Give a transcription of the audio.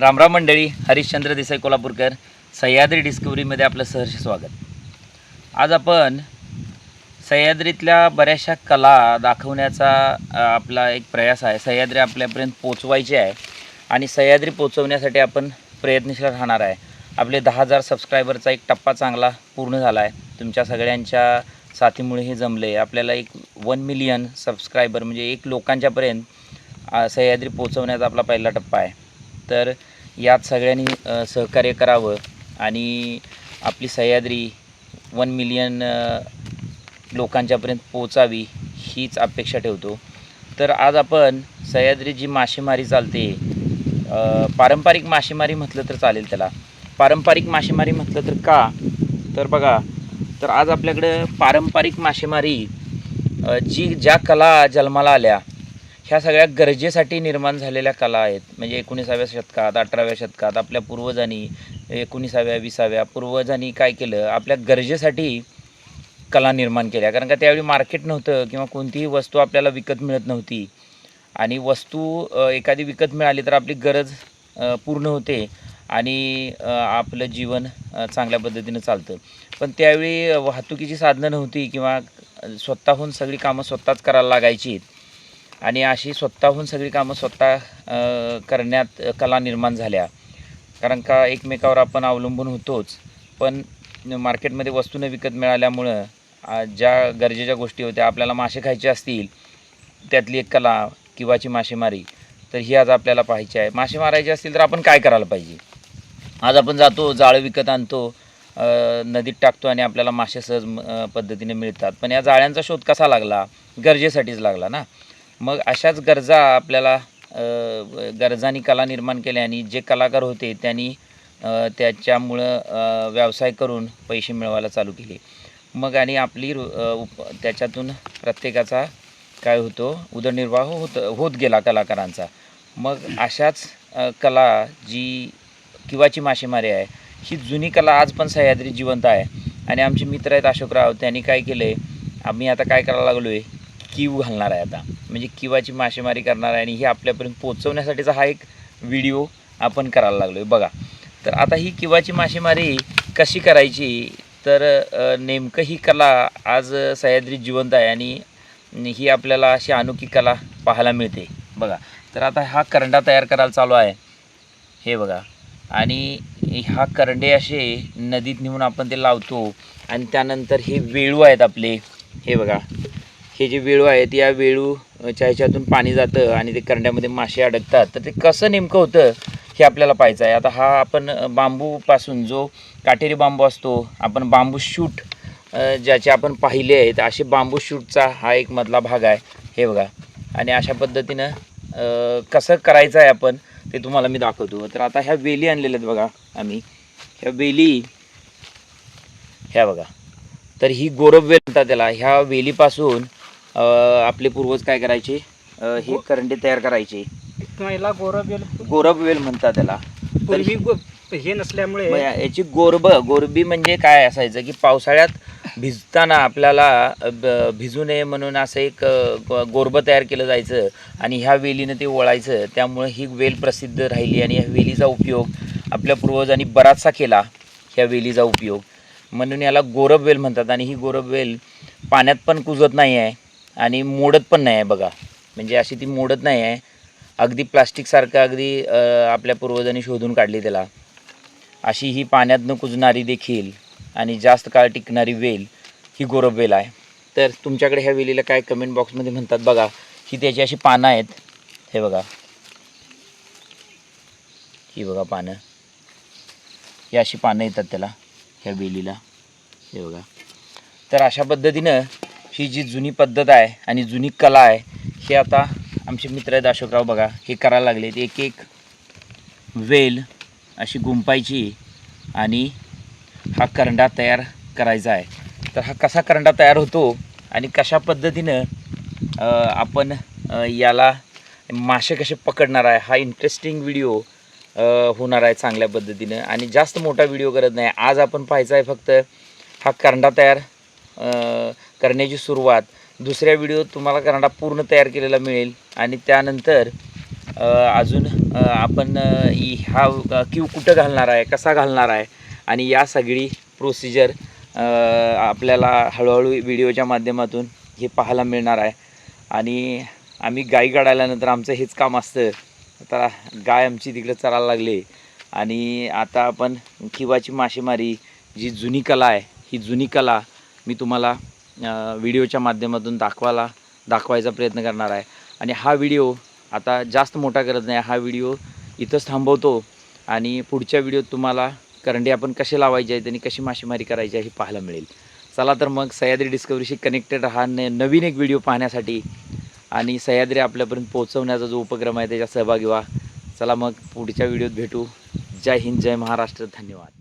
रामराम मंडळी हरिश्चंद्र देसाई कोल्हापूरकर सह्याद्री डिस्कवरीमध्ये आपलं सहर्ष स्वागत. आज आपण सह्याद्रीतल्या बऱ्याचशा कला दाखवण्याचा आपला एक प्रयास आहे. सह्याद्री आपल्यापर्यंत पोचवायची आहे आणि सह्याद्री पोचवण्यासाठी आपण प्रयत्नशील राहणार आहे. आपले दहा हजार सबस्क्रायबरचा एक टप्पा चांगला पूर्ण झाला आहे. तुमच्या सगळ्यांच्या साथीमुळे हे जमले. आपल्याला एक वन मिलियन सबस्क्रायबर म्हणजे एक लोकांच्यापर्यंत सह्याद्री पोचवण्याचा आपला पहिला टप्पा आहे. तर यात सगळ्यांनी सहकार्य करावं आणि आपली सह्याद्री वन मिलियन लोकांच्यापर्यंत पोचावी हीच अपेक्षा ठेवतो. तर आज आपण सह्याद्री जी मासेमारी चालते पारंपरिक मासेमारी म्हटलं तर चालेल त्याला. पारंपरिक मासेमारी म्हटलं तर का? तर बघा तर आज आपल्याकडं पारंपरिक मासेमारी जी ज्या कला जन्माला आल्या ह्या सगळ्या गरजेसाठी निर्माण झालेल्या कला आहेत. म्हणजे एकोणीसाव्या शतकात अठराव्या शतकात आपल्या पूर्वजांनी एकोणीसाव्या विसाव्या पूर्वजांनी काय केलं? आपल्या गरजेसाठी कला निर्माण केल्या. कारण का त्यावेळी मार्केट नव्हतं किंवा कोणतीही वस्तू आपल्याला विकत मिळत नव्हती. आणि वस्तू एखादी विकत मिळाली तर आपली गरज पूर्ण होते आणि आपलं जीवन चांगल्या पद्धतीनं चालतं. पण त्यावेळी वाहतुकीची साधनं नव्हती किंवा स्वतःहून सगळी कामं स्वतःच करायला लागायची. आणि अशी स्वतःहून सगळी कामं स्वतः करण्यात कला निर्माण झाल्या. कारण का एकमेकावर आपण अवलंबून होतोच. पण मार्केटमध्ये वस्तू न विकत मिळाल्यामुळं ज्या गरजेच्या गोष्टी होत्या आपल्याला मासे खायचे असतील त्यातली एक कला किंवाची मासेमारी तर ही आज आपल्याला पाहायची आहे. मासे मारायचे असतील तर आपण काय करायला पाहिजे? आज आपण जातो जाळं विकत आणतो नदीत टाकतो आणि आपल्याला मासे सहज म- पद्धतीने मिळतात. पण या जाळ्यांचा शोध कसा लागला? गरजेसाठीच लागला ना? मग अशाच गरजा आपल्याला गरजांनी कला निर्माण केल्या आणि जे कलाकार होते त्यांनी त्याच्यामुळं व्यवसाय करून पैसे मिळवायला चालू केले. मग आणि आपली रु- उप त्याच्यातून प्रत्येकाचा काय होतो उदरनिर्वाह होत होत गेला कलाकारांचा. मग अशाच कला जी किंवाची मासेमारी आहे ही जुनी कला आज पण सह्याद्री जिवंत आहे. आणि आमचे मित्र आहेत अशोकराव त्यांनी काय केलं आहे आम्ही आता काय करायला लागलो आहे कीव घालणार आहे आता. म्हणजे किवाची मासेमारी करणार आहे आणि ही आपल्यापर्यंत पोचवण्यासाठीचा हा एक व्हिडिओ आपण करायला लागलो आहे बघा. तर आता ही किवाची मासेमारी कशी करायची? तर नेमकं ही कला आज सह्याद्री जिवंत आहे आणि ही आपल्याला अशी अनोखी कला पाहायला मिळते. बघा. तर आता हा करंडा तयार करायला चालू आहे. हे बघा. आणि हा करंडे असे नदीत नेऊन आपण ते लावतो आणि त्यानंतर हे वेळू आहेत आपले. हे बघा. हे जे वेळू आहेत या वेळूच्या ह्याच्यातून पाणी जातं आणि ते करंड्यामध्ये मासे अडकतात. तर ते कसं नेमकं होतं हे आपल्याला पाहायचं आहे. आता हा आपण बांबूपासून जो काटेरी बांबू असतो आपण बांबू शूट ज्याचे आपण पाहिले आहेत असे बांबू शूटचा हा एक मधला भाग आहे. हे बघा. आणि अशा पद्धतीनं कसं करायचं आहे आपण ते तुम्हाला मी दाखवतो. तर आता ह्या वेली आणलेल्या आहेत बघा आम्ही. ह्या वेली ह्या बघा. तर ही गोरब वेल म्हणतात त्याला. ह्या वेलीपासून आपले पूर्वज काय करायचे? हे करंडे तयार करायचे. महिला गोरबेल. गोरब वेल म्हणतात त्याला. पूर्वी हे नसल्यामुळे याची गोरब गोरबी म्हणजे काय असायचं? की पावसाळ्यात भिजताना आपल्याला भिजू नये म्हणून असं एक गोरबं तयार केलं जायचं आणि ह्या वेलीनं ते ओळायचं त्यामुळे ही वेल प्रसिद्ध राहिली आणि ह्या वेलीचा उपयोग आपल्या पूर्वजांनी बराचसा केला ह्या वेलीचा उपयोग. म्हणून याला गोरब वेल म्हणतात आणि ही गोरब वेल पाण्यात पण कुजत नाही आहे आणि मोडत पण नाही आहे बघा. म्हणजे अशी ती मोडत नाही आहे. अगदी प्लास्टिकसारखं अगदी आपल्या पूर्वजांनी शोधून काढली त्याला. अशी ही पाण्यात न कुजणारी देखील आणि जास्त काळ टिकणारी वेल ही गोरब वेल आहे. तर तुमच्याकडे ह्या वेलीला काय कमेंट बॉक्समध्ये म्हणतात बघा. ही त्याची अशी पानं आहेत. हे बघा. ही बघा पानं. ही अशी पानं येतात त्याला ह्या वेलीला. हे बघा. तर अशा पद्धतीनं ही जी जुनी पद्धत आहे आणि जुनी कला आहे हे आता आमचे मित्र आहेत अशोकराव बघा हे करायला लागलेत. एक एक वेल अशी गुंपायची आणि हा करंडा तयार करायचा आहे. तर हा कसा करंडा तयार होतो आणि कशा पद्धतीनं आपण याला मासे कसे पकडणार आहे हा इंटरेस्टिंग व्हिडिओ होणार आहे चांगल्या पद्धतीनं. आणि जास्त मोठा व्हिडिओ करत नाही. आज आपण पाहायचा आहे फक्त हा करंडा तयार करण्याची सुरुवात. दुसऱ्या व्हिडिओ तुम्हाला करंडा पूर्ण तयार केलेला मिळेल. आणि त्यानंतर अजून आपण हा क्यू कुठं घालणार आहे कसा घालणार आहे? आणि या सगळी प्रोसिजर आपल्याला हळूहळू व्हिडिओच्या माध्यमातून हे पाहायला मिळणार आहे. आणि आम्ही गाई काढायल्यानंतर आमचं हेच काम असतं. आता गाय आमची तिकडे चरायला लागली. आणि आता आपण किवाची मासेमारी जी जुनी कला आहे ही जुनी कला मी तुम्हाला व्हिडिओच्या माध्यमातून दाखवायला दाखवायचा प्रयत्न करणार आहे. आणि हा व्हिडिओ आता जास्त मोठा करत नाही हा व्हिडिओ इथंच थांबवतो. आणि पुढच्या व्हिडिओत तुम्हाला करंडे आपण कसे लावायचे आहेत आणि कशी मासेमारी करायची आहे हे पाहायला मिळेल. चला तर मग सह्याद्री डिस्कवरीशी कनेक्टेड हा न नवीन एक व्हिडिओ पाहण्यासाठी. आणि सह्याद्री आपल्यापर्यंत पोहोचवण्याचा जो उपक्रम आहे त्याच्यात सहभागी व्हा. चला मग पुढच्या व्हिडिओत भेटू. जय हिंद जय महाराष्ट्र. धन्यवाद.